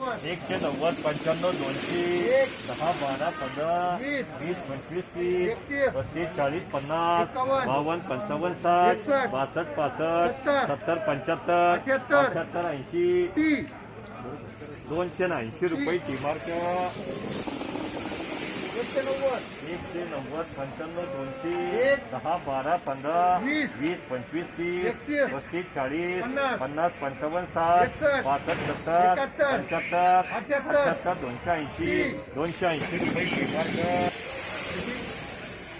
एकशे नव्वद पंच्याण्णव दोनशे दहा बारा पंधरा वीस, वीस पंचवीस तीस पस्तीस चाळीस पन्नास बावन्न पंचावन्न साठ बासष्ट पासष्ट सत्तर, पंच्याहत्तर अठ्याहत्तर, ऐंशी दोनशे ना ऐंशी रुपये टी मार्क. एकशे नव्वद. एकशे नव्वद पंच्याण्णव दोनशे एक, दहा बारा पंधरा वीस, वीस पंचवीस तीस एकतीस, पस्तीस चाळीस पन्नास, पन्नास पंचावन्न साठ एकसष्ट, पासष्ट सत्तर एकाहत्तर, पंच्याहत्तर अठ्याहत्तर, अठ्याहत्तर दोनशे ऐंशी तीस, दोनशे ऐंशी रुपये.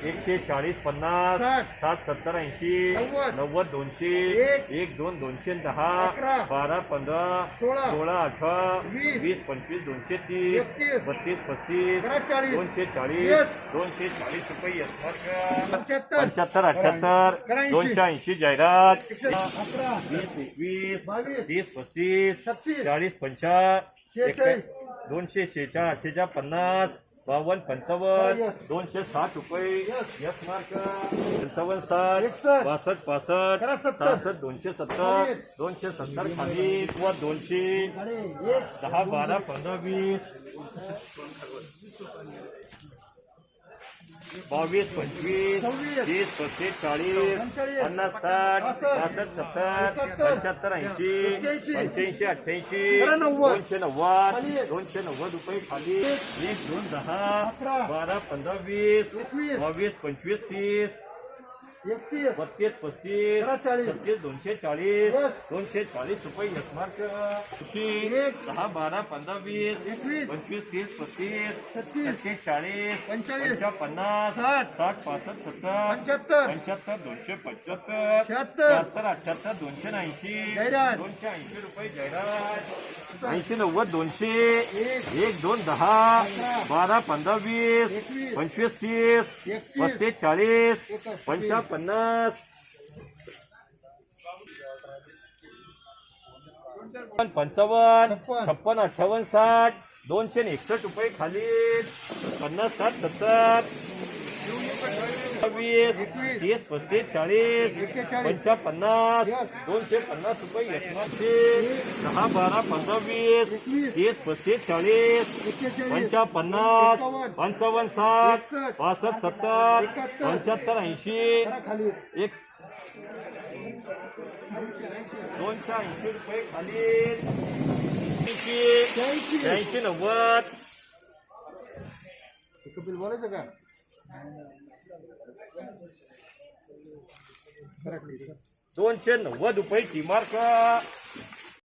एकशे चाळीस पन्नास साठ, साठ सत्तर ऐंशी नव्वद, नव्वद दोनशे एक, एक दोन दोनशे दहा अकरा, बारा पंधरा सोळा, सोळा अठरा वीस, वीस पंचवीस दोनशे तीस एकतीस, बत्तीस पस्तीस अकरा चाळीस, दोनशे चाळीस येस. दोनशे चाळीस रुपये मार्क. पंच्याहत्तर. पंच्याहत्तर अठ्याहत्तर. दोनशे ऐंशी जाहिरात. एकशे अकरा. वीस एकवीस बावीस, तीस पस्तीस छत्तीस, चाळीस पंचा शेहेचाळीस. दोनशे शेहेचाळ अठ्ठेचाळ पन्नास बावन्न पंचावन्न. दोनशे साठ रुपये यस. मार्क पंचावन्न साठ. बासष्ट पासष्ट. सहासष्ट दोनशे सत्तर खाली. दोनशे सत्तर खाली व दोनशे दहा बारा पंधरा वीस बावीस पंचवीस. तीस पस्तीस चाळीस. पन्नास साठ पासष्ट. पासष्ट सत्तर. पंच्याहत्तर ऐंशी. पंच्याऐंशी अठ्ठ्याऐंशी. दोनशे नव्वद. दोनशे नव्वद रुपये खाली एक दोन दहा. बारा पंधरा वीस. बावीस पंचवीस तीस एकतीस बत्तीस पस्तीस चाळीस. छत्तीस दोनशे चाळीस. दोनशे चाळीस रुपये यशमार्क एक. दहा बारा पंधरा वीस एकवीस. पंचवीस तीस पस्तीस छत्तीस. चाळीस पंचेचाळीस. पंचा पन्नास साठ. साठ पासष्ट सत्तर पंच्याहत्तर. पंच्याहत्तर दोनशे पंच्याहत्तर शहात्तर. अठ्याहत्तर दोनशे ऐंशी. दोनशे ऐंशी रुपये जाहिरात ऐंशी नव्वद दोनशे एक. दोन दहा. बारा पंधरा वीस. पंचवीस तीस. पस्तीस चाळीस. पंचा पन्नास पंचावन्न छप्पन. अठ्ठावन्न साठ दोनशे एकसष्ट रुपये खाली पन्नास साठ सत्तर वीस. तीस पस्तीस चाळीस. पंचा पन्नास. दोनशे पन्नास रुपये यशमानचे दहा बारा पंधरा वीस. तीस पस्तीस चाळीस पंचा पन्नास. पंचावन्न साठ. पासष्ट सत्तर. पंच्याहत्तर ऐंशी एक दोनशे ऐंशी रुपये खाली ऐंशी नव्वद बोलायचं का. दोनशे नव्वद रुपये टी मार्क